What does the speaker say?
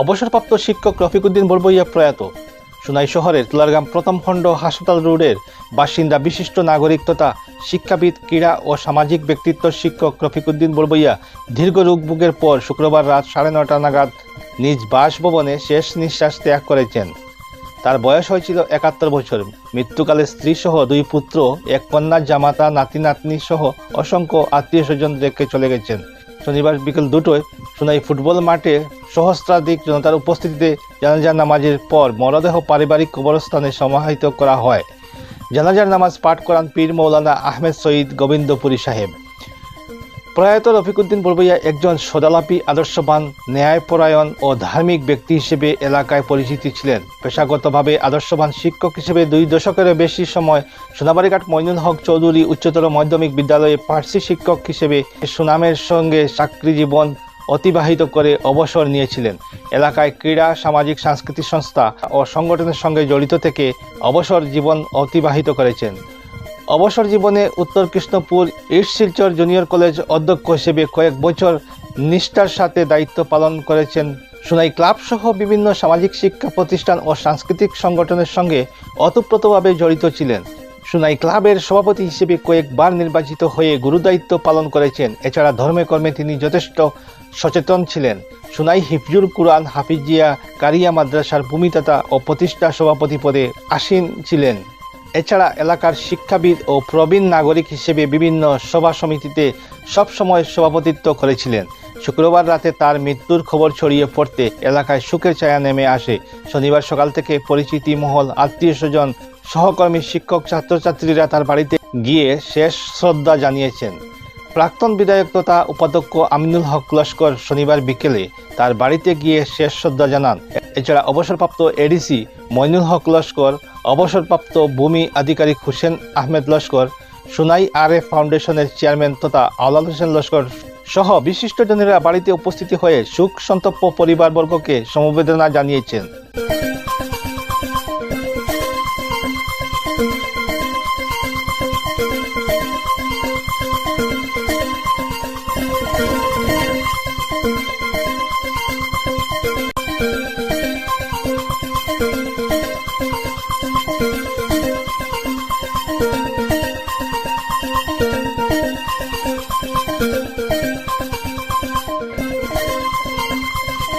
অবসরপ্রাপ্ত শিক্ষক রফিকুদ্দিন বরবইয়া প্রয়াত। সুনাই শহরের তুলারগাম প্রথম খণ্ড হাসপাতাল রোডের বাসিন্দা বিশিষ্ট নাগরিক তথা শিক্ষাবিদ, ক্রীড়া ও সামাজিক ব্যক্তিত্ব শিক্ষক রফিকুদ্দিন বরবইয়া দীর্ঘ রোগভোগের পর শুক্রবার রাত সাড়ে নটা নাগাদ নিজ বাসভবনে শেষ নিঃশ্বাস ত্যাগ করেছেন। তার বয়স হয়েছিল একাত্তর বছর। মৃত্যুকালে স্ত্রী সহ দুই পুত্র, এক কন্যা, জামাতা, নাতি, নাতনি সহ অসংখ্য আত্মীয় স্বজন রেখে চলে গেছেন। শনিবার বিকেল দুটোয় সোনাই ফুটবল মাঠে সহস্রাধিক জনতার উপস্থিতিতে জানাজার নামাজের পর মরদেহ পারিবারিক কবরস্থানে সমাহিত করা হয়। জানাজার নামাজ পাঠ করান পীর মৌলানা আহমেদ সঈদ গোবিন্দপুরী সাহেব। প্রয়াত রফিকুদ্দিন বরবইয়া একজন সদালাপি, আদর্শবান, ন্যায়পরায়ণ ও ধার্মিক ব্যক্তি হিসেবে এলাকায় পরিচিতি ছিলেন। পেশাগতভাবে আদর্শবান শিক্ষক হিসেবে দুই দশকেরও বেশি সময় সোনাবাড়িঘাট মইনুল হক চৌধুরী উচ্চতর মাধ্যমিক বিদ্যালয়ে পার্সি শিক্ষক হিসেবে সুনামের সঙ্গে চাকরি জীবন অতিবাহিত করে অবসর নিয়েছিলেন। এলাকায় ক্রীড়া, সামাজিক, সাংস্কৃতিক সংস্থা ও সংগঠনের সঙ্গে জড়িত থেকে অবসর জীবন অতিবাহিত করেছেন। অবসর জীবনে Uttar Krishnapur east Silchar junior college অধ্যক্ষ হিসেবে কয়েক বছর নিষ্ঠার সাথে দায়িত্ব পালন করেছেন। সোনাই ক্লাব সহ বিভিন্ন সামাজিক শিক্ষা প্রতিষ্ঠান ও সাংস্কৃতিক সংগঠনের সঙ্গে অতপ্রতভাবে জড়িত ছিলেন। সোনাই ক্লাবের সভাপতি হিসেবে কয়েকবার নির্বাচিত হয়ে গুরুদায়িত্ব পালন করেছেন। এছাড়া ধর্মে কর্মে তিনি যথেষ্ট সচেতন ছিলেন। সোনাই হিফজুল কুরআন হাফিজিয়া কারিয়া মাদ্রাসার ভূমিদাতা ও প্রতিষ্ঠা সভাপতি পদে আসীন ছিলেন। এছাড়া এলাকার শিক্ষাবিদ ও প্রবীণ নাগরিক হিসেবে বিভিন্ন সভা সমিতিতে সবসময় সভাপতিত্ব করেছিলেন। শুক্রবার রাতে তার মৃত্যুর খবর ছড়িয়ে পড়তে এলাকায় সুখের ছায়া নেমে আসে। শনিবার সকাল থেকে পরিচিতি মহল, আত্মীয় স্বজন সহকর্মী শিক্ষক ছাত্রছাত্রীরা তার বাড়িতে গিয়ে শেষ শ্রদ্ধা জানিয়েছেন। প্রাক্তন বিধায়ক তথা উপাধ্যক্ষ আমিনুল হক লস্কর শনিবার বিকেলে তার বাড়িতে গিয়ে শেষ শ্রদ্ধা জানান। এছাড়া অবসরপ্রাপ্ত এডিসি মইনুল হক লস্কর, অবসরপ্রাপ্ত ভূমি আধিকারিক হুসেন আহমেদ লস্কর, সুনাই আর এ ফাউন্ডেশনের চেয়ারম্যান তথা আওলাদ হোসেন লস্কর সহ বিশিষ্টজনেরা বাড়িতে উপস্থিত হয়ে সুখ সন্তপ্য পরিবারবর্গকে সমবেদনা জানিয়েছেন।